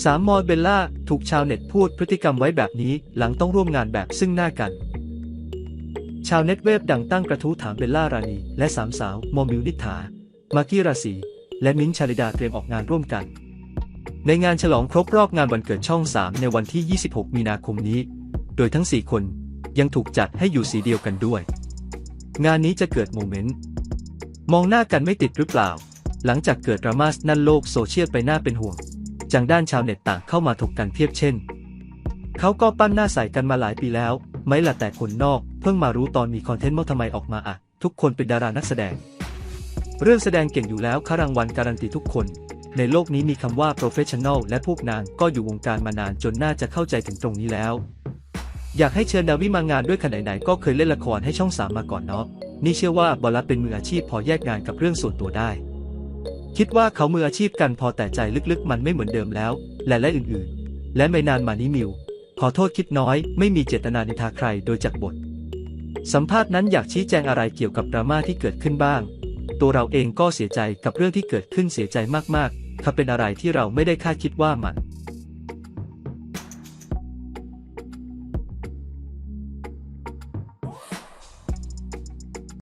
สามมอเบลล่าถูกชาวเน็ตพูดพฤติกรรมไว้แบบนี้หลังต้องร่วมงานแบบซึ่งหน้ากัน ชาวเน็ตเว็บดังตั้งกระทู้ถามเบลล่ารานีและสามสาวโมมิวนิษฐามากี้ราศีและมิ้นชาลิดาเตรียมออกงานร่วมกัน ในงานฉลองครบรอบงานวันเกิดช่อง 3 ในวันที่ 26 มีนาคมนี้ โดยทั้ง 4 คนยังถูกจัดให้อยู่สีเดียวกันด้วย งานนี้จะเกิดโมเมนต์ มองหน้ากันไม่ติดหรือเปล่า หลังจากเกิดดราม่านั่นโลกโซเชียลไปหน้าเป็นห่วง จังด้านชาวเน็ตต่างเข้ามาถกกันเพียบเช่น เขาก็ปั้นหน้าใสกันมาหลายปีแล้ว ไม่ละแต่คนนอก เพิ่งมารู้ตอนมีคอนเทนต์ว่าทำไมออกมาอะ ทุกคนเป็นดารานักแสดง เรื่องแสดงเก่งอยู่แล้วคารางวัลการันตีทุกคน ในโลกนี้มีคำว่า professional และพวกนางก็อยู่วงการมานานจนน่าจะเข้าใจถึงตรงนี้แล้ว อยากให้เชิญดาวิมางานด้วยขนาดไหนก็เคยเล่นละครให้ช่องสามมาก่อนเนาะนี่เชื่อว่าบอลลัตเป็นมืออาชีพพอแยกงานกับเรื่องส่วนตัวได้ คิดว่าเขามืออาชีพกันพอแต่ใจลึกๆ มันไม่เหมือนเดิมแล้ว และและอื่นๆ และไม่นานมานี้มิว ขอโทษคิดน้อย ไม่มีเจตนาในทาใครโดยจากบท สัมภาษณ์นั้นอยากชี้แจงอะไรเกี่ยวกับดราม่าที่เกิดขึ้นบ้าง ตัวเราเองก็เสียใจกับเรื่องที่เกิดขึ้นเสียใจมากๆถ้าเป็นอะไรที่เราไม่ได้คาดคิดว่ามัน